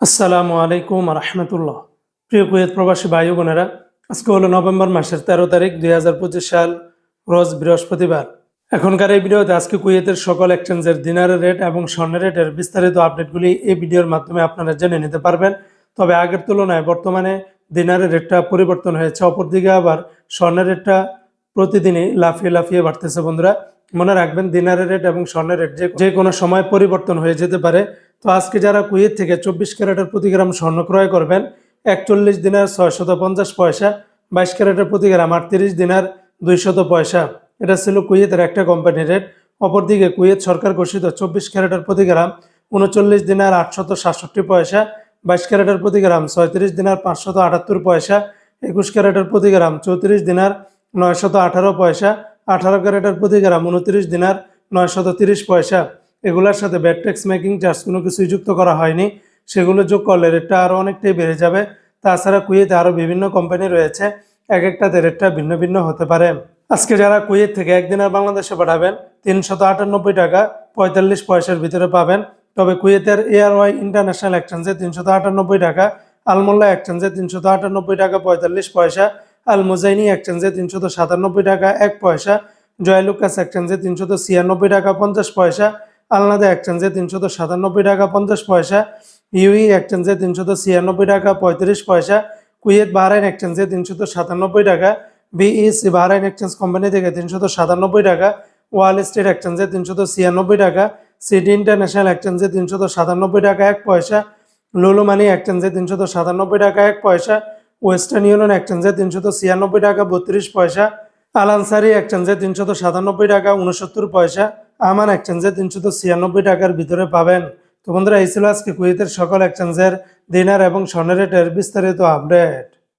আসসালামু আলাইকুম রহমতুল্লাহ প্রিয় কুয়েত প্রবাসী ভাই বোনেরা, আজকে হলো নভেম্বর মাসের তেরো তারিখ দুই হাজার পঁচিশ সাল, রোজ বৃহস্পতিবার। এখনকার এই ভিডিওতে আজকে কুয়েতের সকল এক্সচেঞ্জের দিনারের রেট এবং স্বর্ণের রেটের বিস্তারিত আপডেটগুলি এই ভিডিওর মাধ্যমে আপনারা জেনে নিতে পারবেন। তবে আগের তুলনায় বর্তমানে দিনারের রেটটা পরিবর্তন হয়েছে, অপরদিকে আবার স্বর্ণের রেটটা প্রতিদিনই লাফিয়ে লাফিয়ে বাড়তেছে বন্ধুরা। মনে রাখবেন, দিনারের রেট এবং স্বর্ণের রেট যে- যে কোনো সময় পরিবর্তন হয়ে যেতে পারে। তো আজকে যারা কুয়েত থেকে চব্বিশ ক্যারেটের প্রতি গ্রাম স্বর্ণ ক্রয় করবেন, একচল্লিশ দিনার ছয়শত পঞ্চাশ পয়সা, বাইশ ক্যারেটের প্রতি গ্রাম আটত্রিশ দিনার দুইশত পয়সা। এটা ছিল কুয়েতের একটা কোম্পানির রেট অপরদিকে কুয়েত সরকার ঘোষিত চব্বিশ ক্যারেটের প্রতি গ্রাম উনচল্লিশ দিনার আটশত সাতষট্টি পয়সা, বাইশ ক্যারেটের প্রতি গ্রাম ছয়ত্রিশ দিনার পাঁচশত আটাত্তর পয়সা, একুশ ক্যারেটের প্রতি গ্রাম চৌত্রিশ দিনার নয়শত আঠারো পয়সা, আঠারো ক্যারেটের প্রতি গ্রাম উনত্রিশ দিনার নয়শত তিরিশ পয়সা। এগুলোর সাথে ব্যাট ট্যাক্স মেকিং চার্জ কোনো কিছুই যুক্ত করা হয়নি। সেগুলো যোগ করলে রেটটা আরও অনেকটাই বেড়ে যাবে। তাছাড়া কুয়েতে আরও বিভিন্ন কোম্পানি রয়েছে। এক একটাতে রেটটা ভিন্ন ভিন্ন হতে পারে। আজকে যারা কুয়েত থেকে একদিনের বাংলাদেশে পাঠাবেন, তিনশত আটানব্বই টাকা পঁয়তাল্লিশ পয়সার ভিতরে পাবেন। তবে কুয়েতের এয়ারওয়াই ইন্টারন্যাশনাল এক্সচেঞ্জে তিনশত আটানব্বই টাকা, আলমোল্লা এক্সচেঞ্জে তিনশত আটানব্বই টাকা পঁয়তাল্লিশ পয়সা আল মুজাইনি এক্সচেঞ্জে তিনশত সাতানব্বই টাকা এক পয়সা, জয়লুকাস এক্সচেঞ্জে তিনশত ছিয়ানব্বই টাকা পঞ্চাশ পয়সা আলনাদা এক্সচেঞ্জে তিনশত সাতানব্বই টাকা পঞ্চাশ পয়সা ইউই এক্সচেঞ্জে তিনশত ছিয়ানব্বই টাকা পঁয়ত্রিশ পয়সা কুয়েত বাহরাইন এক্সচেঞ্জে তিনশত সাতানব্বই টাকা বিইসি বাহরাইন এক্সচেঞ্জ কোম্পানি থেকে তিনশত সাতানব্বই টাকা ওয়াল স্ট্রিট এক্সচেঞ্জে তিনশত ছিয়ানব্বই টাকা সিটি ইন্টারন্যাশনাল এক্সচেঞ্জে তিনশত সাতানব্বই টাকা এক পয়সা লুলু মানি এক্সচেঞ্জে তিনশত সাতানব্বই টাকা এক পয়সা ওয়েস্টার্ন ইউনিয়ন এক্সচেঞ্জে তিনশত ছিয়ানব্বই টাকা বত্রিশ পয়সা আলানসারি এক্সচেঞ্জে তিনশত সাতানব্বই টাকা উনসত্তর পয়সা আমান এক্সচেঞ্জে তিনশো ছিয়ানব্বই টাকার ভিতরে পাবেন। তো বন্ধুরা, এই ছিল আজকে কুয়েতের সকল এক্সচেঞ্জের দিনার এবং স্বর্ণের রেটের বিস্তারিত আপডেট